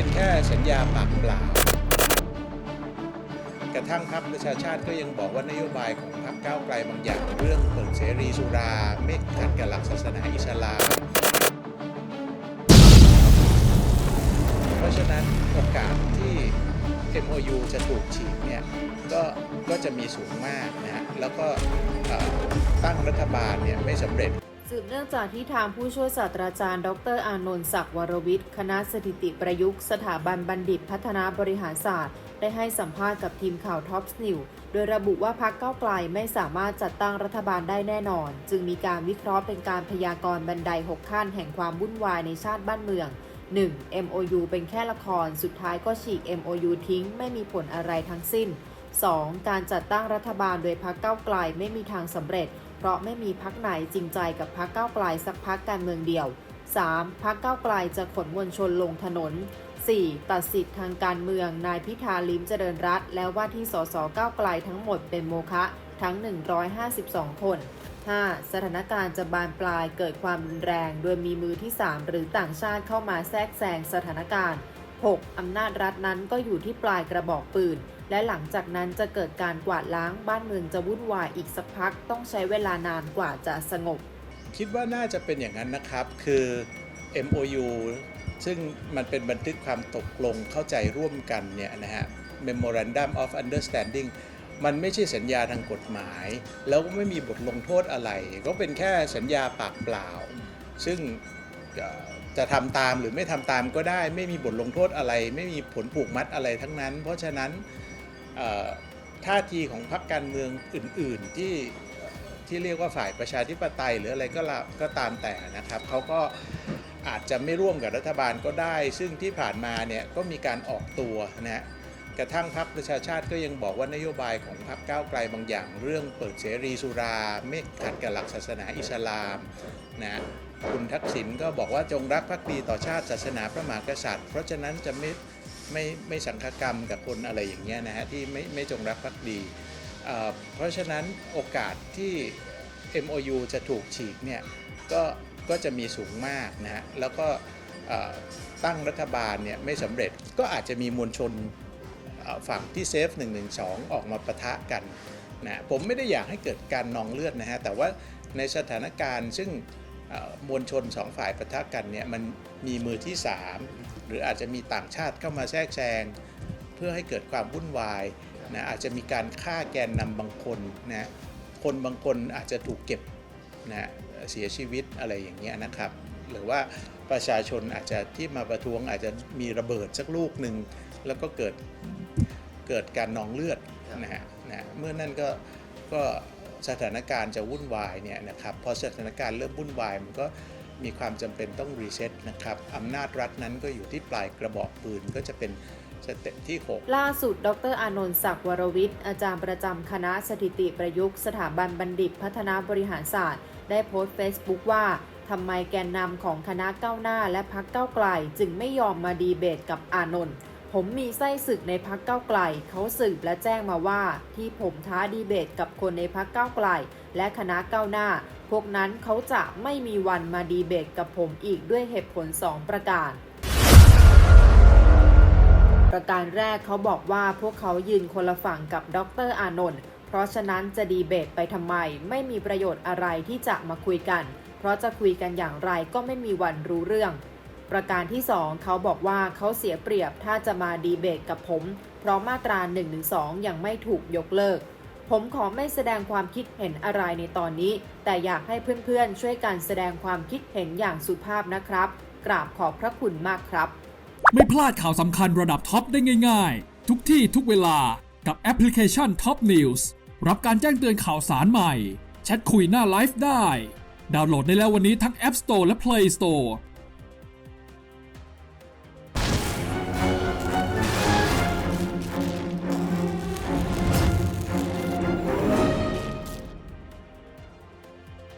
เป็นแค่สัญญาปากเปล่ากระทั่งพรรคประชาชาติก็ยังบอกว่านโยบายของพรรคก้าวไกลบางอย่างเรื่องเปิดเสรีสุรา ไม่ขัดกับหลักศาสนาอิสลาม เพราะฉะนั้นโอกาสที่ MOU จะถูกฉีกเนี่ยก็ก็จะมีสูงมากนะฮะแล้วก็ตั้งรัฐบาลเนี่ยไม่สำเร็จ สืบเนื่องจากที่ทางผู้ช่วยศาสตราจารย์ ดรอานนท์ศักดิ์วรวิทย์ คณะสถิติประยุกต์ สถาบันบัณฑิตพัฒนาบริหารศาสตร์ ได้ให้สัมภาษณ์กับทีมข่าวท็อปส์นิวโดยระบุว่าพักเก้าวไกลไม่สามารถจัดตั้งรัฐบาลได้แน่นอน จึงมีการวิเคราะห์เป็นการพยากรณ์บันได 6 ขั้นแห่งความวุ่นวายในชาติบ้านเมือง 1. MOU เป็นแค่ละคร สุดท้ายก็ฉีก MOU ทิ้ง ไม่มีผลอะไรทั้งสิ้น 2. การจัดตั้งรัฐบาลโดยพรรคก้าไกลไม่มีทางสำเร็จ เพราะไม่มีพรรคไหนจริงใจกับพรรคก้าไกลสักพรรคการเมืองเดียว 3. พรรคก้าไกลจะขนมวลชนลงถนน 4. ตัดสิทธิ์ทางการเมือง นายพิธาลิ้มเจริญรัตและว่าที่สสเก้าไกลทั้งหมดเป็นโมฆะทั้ง 152 คน 5. สถานการณ์จะบานปลายเกิดความรุนแรง โดยมีมือที่ 3 หรือต่างชาติเข้ามาแทรกแซงสถานการณ์ 6. อำนาจรัฐนั้นก็อยู่ที่ปลายกระบอกปืน และหลังจากนั้นจะเกิดการกวาดล้างบ้านเมืองจะวุ่นวายอีกสักพักต้องใช้เวลานานกว่าจะสงบ คิดว่าน่าจะเป็นอย่างนั้นนะครับ คือ MOU ซึ่งมันเป็นบันทึกความตกลงเข้าใจร่วมกันเนี่ยนะฮะ Memorandum of Understanding มันไม่ใช่สัญญาทางกฎหมาย แล้วก็ไม่มีบทลงโทษอะไร ก็เป็นแค่สัญญาปากเปล่า ซึ่ง จะทำตามหรือไม่ทำตามก็ได้ ไม่มีบทลงโทษอะไร ไม่มีผลผูกมัดอะไรทั้งนั้น เพราะฉะนั้นท่าทีของพรรคการเมืองอื่น ๆ ที่ที่เรียกว่าฝ่ายประชาธิปไตยหรืออะไรก็ลก็ตามแต่นะครับเขาก็อาจจะไม่ร่วมกับรัฐบาลก็ได้ ซึ่งที่ผ่านมาเนี่ยก็มีการออกตัวนะฮะกระทั่งพรรคประชาชาติก็ยังบอกว่านโยบายของพรรคก้าวไกลบางอย่าง เรื่องเปิดเสรีสุรา ไม่ขัดกับหลักศาสนาอิสลามนะ คุณทักษิณก็บอกว่าจงรักภักดีต่อชาติศาสนาพระมหากษัตริย์ เพราะฉะนั้นจะไม่ไม่ไม่สังฆกรรมกับคนอะไรอย่างเงี้ยนะฮะที่ไม่ไม่จงรักภักดี เพราะฉะนั้นโอกาสที่ MOU จะถูกฉีกเนี่ยก็ก็จะมีสูงมากนะฮะแล้วก็ตั้งรัฐบาลเนี่ยไม่สำเร็จก็อาจจะมีมวลชนฝั่งที่เซฟ 112 ออกมาปะทะกันนะผมไม่ได้อยากให้เกิดการนองเลือดนะฮะแต่ว่าในสถานการณ์ซึ่ง มวลชนสองฝ่ายปะทะกันเนี่ยมันมีมือที่ 3 หรืออาจจะมีต่างชาติเข้ามาแทรกแซงเพื่อให้เกิดความวุ่นวายนะอาจจะมีการฆ่าแกนนำบางคนนะคนบางคนอาจจะถูกเก็บนะเสียชีวิตอะไรอย่างเงี้ยนะครับ หรือว่าประชาชนอาจจะที่มาประท้วงอาจจะมีระเบิดสักลูกหนึ่งแล้วก็เกิดเกิดการนองเลือดนะฮะนะเมื่อนั่นก็ก็ สถานการณ์จะวุ่นวายเนี่ยนะครับพอสถานการณ์เริ่มวุ่นวายมันก็มีความจำเป็นต้องรีเซ็ตนะครับอำนาจรัฐนั้นก็อยู่ที่ปลายกระบอกปืนก็จะเป็นสเต็ปที่ 6 ล่าสุด ดรอานนท์ศักดิ์วรวิทย์ อาจารย์ประจำคณะสถิติประยุกต์ สถาบันบัณฑิตพัฒนาบริหารศาสตร์ ได้โพสต์เฟซบุ๊กว่าทำไมแกนนำของคณะก้าวหน้าและพักเก้าวไกล จึงไม่ยอมมาดีเบตกับอานนท์ ผมมีไส้ศึกในพักเก้าไกล เขาสืบและแจ้งมาว่าที่ผมท้าดีเบตกับคนในพักเก้าไกล และคณะก้าวหน้า พวกนั้นเขาจะไม่มีวันมาดีเบตกับผมอีกด้วยเหตุผล 2 ประการ ประการแรกเขาบอกว่าพวกเขายืนคนละฝั่งกับดรอานนท์เพราะฉะนั้นจะดีเบตไปทำไม ไม่มีประโยชน์อะไรที่จะมาคุยกัน เพราะจะคุยกันอย่างไรก็ไม่มีวันรู้เรื่อง ประการที่ 2 เขาบอกว่าเขาเสียเปรียบถ้าจะมาดีเบตกับผม เพราะมาตรา1นึยังไม่ถูกยกเลิก ผมขอไม่แสดงความคิดเห็นอะไรในตอนนี้ แต่อยากให้เพื่อนๆ ช่วยกันแสดงความคิดเห็นอย่างสุภาพนะครับ กราบขอบพระคุณมากครับ ไม่พลาดข่าวสำคัญระดับท็อปได้ง่ายๆ ทุกที่ทุกเวลากับแอปพลิเคชัน Top News รับการแจ้งเตือนข่าวสารใหม่แชทคุยหน้าไลฟ์ได้ ดาวน์โหลดได้แล้ววันนี้ทั้ง App Store และ Play Store